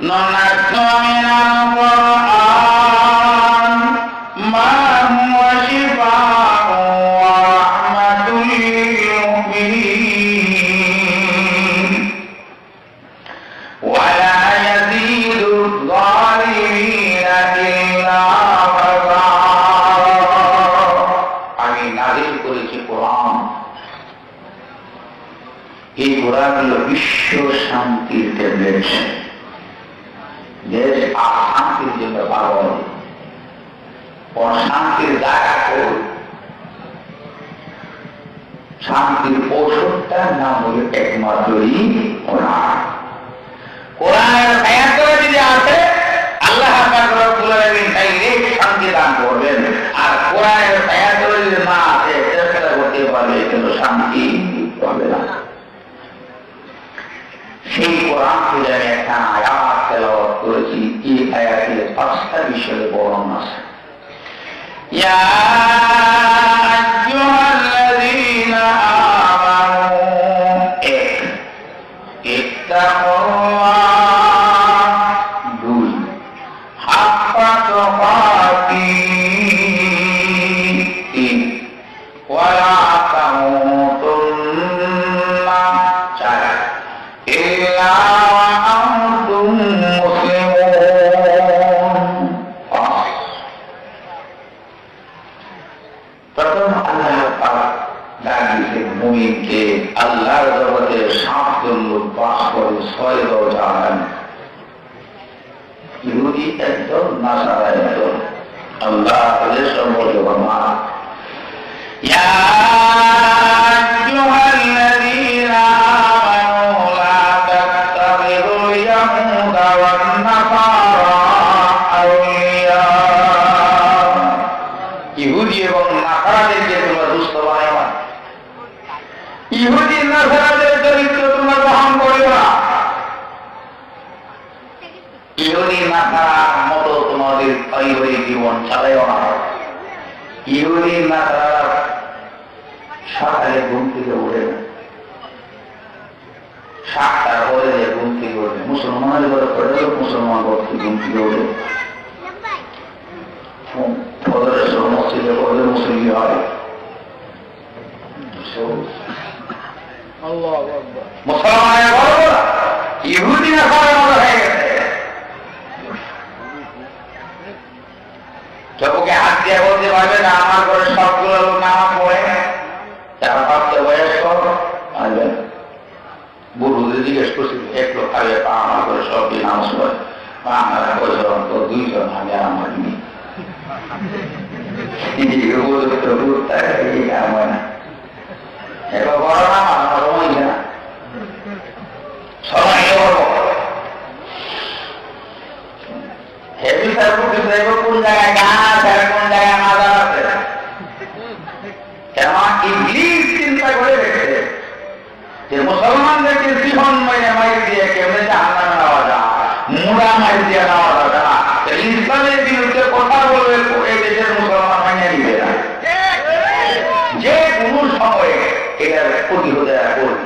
ننزل من القرآن ما هو شفاء ورحمة للمؤمنين ولا يزيد الظالمين إلا خسارا আমি নাজিল করেছি কোরআন এই কোরআন হল বিশ্ব শান্তির ট্যাবলেট অশান্তির জায়গা করুন। শান্তির ঔষধটার নাম হল একমাত্রই কোরআন। কোরআনের আয়াত করে যদি আছে, আল্লাহ পাক 呀。আল্লাহ তাআলা ডাক দিয়েছেন মুমিনকে আল্লাহর জগতে সাতজন লোক বাস করে ছয় সম্পর্কে মা ইহুদি নাসারাদের চরিত্র তোমরা গ্রহণ করে না ইহুদি নাসারার মতো তোমাদের পারিবারিক জীবন চালাইও না। ইহুদি নাসারার সকালে ঘুম থেকে উঠে না সাতটার পরে ঘুম থেকে ওঠে মুসলমানের ঘরে পড়ে মুসলমান ঘর থেকে ঘুম থেকে সময় মসজিদে পড়লে মুসলিম হয়। মুসলমানের গর্ব ইহুদি না হাত দিয়ে বলতে পারবে না, আমার ঘরে সবগুলো লোক নামাজ পড়ে। যারা প্রাপ্ত বয়স্ক আসবেন জিজ্ঞেস করছি, এক লোক খাবে আমার ঘরে সব দিয়ে নামাজ পড়ে। পা আমার বছর তো দুইজন আমি আর আমার নেই এবার বড় না আমার সময় না। সবাই বড় হেভি কোন জায়গায় গাছ আর কোন জায়গায় মাদার আছে কেন ইংলিশ চিন্তা করে রেখেছে যে মুসলমানদেরকে জীবন মাইনে মাইর দিয়ে কেমনে জাহান্নামে নেওয়া যায় মুড়া মাইর দিয়ে নেওয়া যাবে না তো ইসলামের বিরুদ্ধে কথা বলবে এই দেশের মুসলমান মাইনে নিবে না যে কোনো সময়ে এটার প্রতিরোধ এরা করবে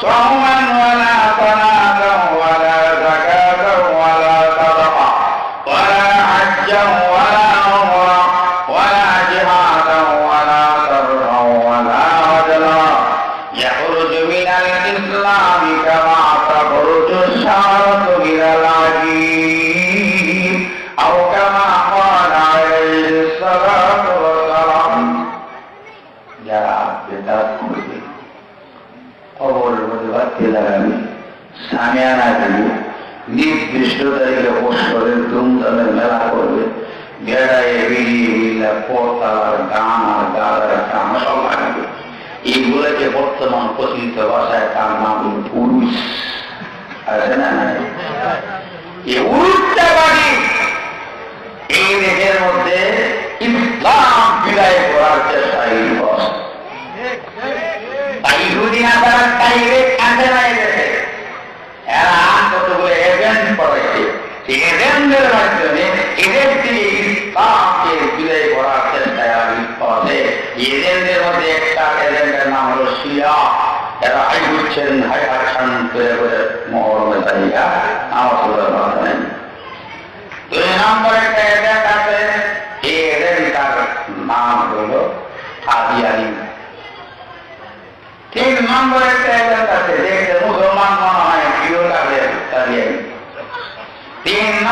صوما ولا صلاة ولا زكاة ولا صدقة ولا حجا ولا عمرة ولا جهادا ولا صرفا ولا عدلا يخرج من الإسلام كما تخرج الشعرة শামিয়ানা দিয়ে নির্দিষ্ট তারিখে বৎসরের ধুমধামের মেলা করবে। বেরিয়ে গান আর গাদার সব এইগুলোকে বর্তমান প্রচলিত ভাষায় তার নাম পুরুষ। আছে না এই উল্টাবাদী এই দেশের মধ্যে ইসলাম বিদায় করার চেষ্টা এই বস তাই দুদিন তাই কতগুলো এজেন্ট করেছে মাধ্যমে এদের থেকে ইসলামকে বিদায় করার চেষ্টায় লিপ্ত আছে মধ্যে একটা এজেন্টের নাম হলো শিয়া। এরা হাই বুঝছেন হাই আচ্ছান করে করে আমার কথা নেই দুই নম্বর একটা এজেন্ট আছে। এই এজেন্টটার নাম হলো কাদিয়ানি তিন নম্বর একটা এজেন্ট আছে দেখতে মুসলমান মনে হয় প্রিয় কাদের কাদিয়ানি তিন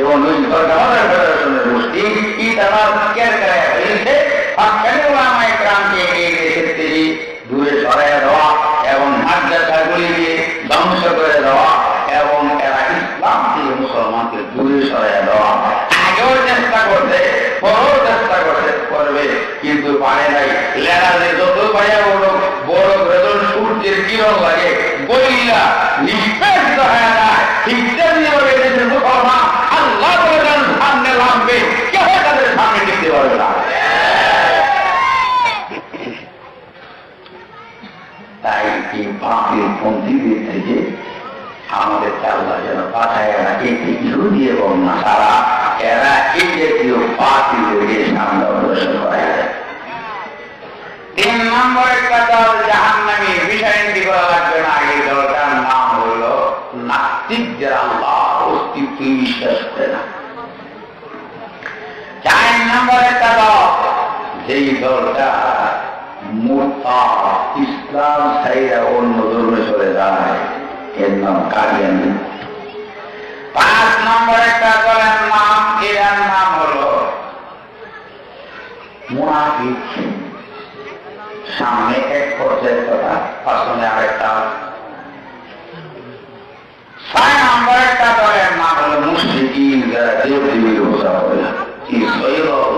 এবং ওই আমাদের ফেডারেশনের গোষ্ঠী কি তারা কেয়ার করে হয়েছে হক কানিলামে গ্রামকে এই দেশের থেকে দূরে সরাই দেওয়া এবং মাদ্রাসাগুলিকে ধ্বংস করে দেওয়া এবং এরা ইসলাম থেকে মুসলমানকে দূরে সরাই দেওয়া? আগেও চেষ্টা করছে, পরেও চেষ্টা করছে, করবে, কিন্তু পারে নাই। লেখাতে যত পাইয়া বড় বড় বেতন সূর্যের কিরণ লাগে, বইলা নিষ্পেষ হয়ে যায় ঠিক তাই এই বাপের পন্থীদের থেকে আমাদের চাল্লা যেন পাঠায় না এটি ইহুদি এবং নাসারা, এরা এই জাতীয় পাখিদেরকে সামনে অগ্রসর করা যায়। তিন নম্বর একটা দল জাহান নামে বিষয় নিতে করা লাগবে না, এই দলটার নাম হলো নাস্তিকদের আল্লাহ অস্তিত্ব বিশ্বাস করে না। চার নম্বর একটা দল যেই দলটা ইসলাম সাইরা অন্য ধর্মে চলে যায়। এর নাম কাদিয়ানি পাঁচ নম্বর একটা দলের নাম, এর নাম হলো মুনাফিক। সামনে এক পর্যায়ের কথা পাশনে আরেকটা। ছয় নম্বর একটা দলের নাম হলো মুসলিম যারা দেব দেবীর পূজা করে। কি সৈরব?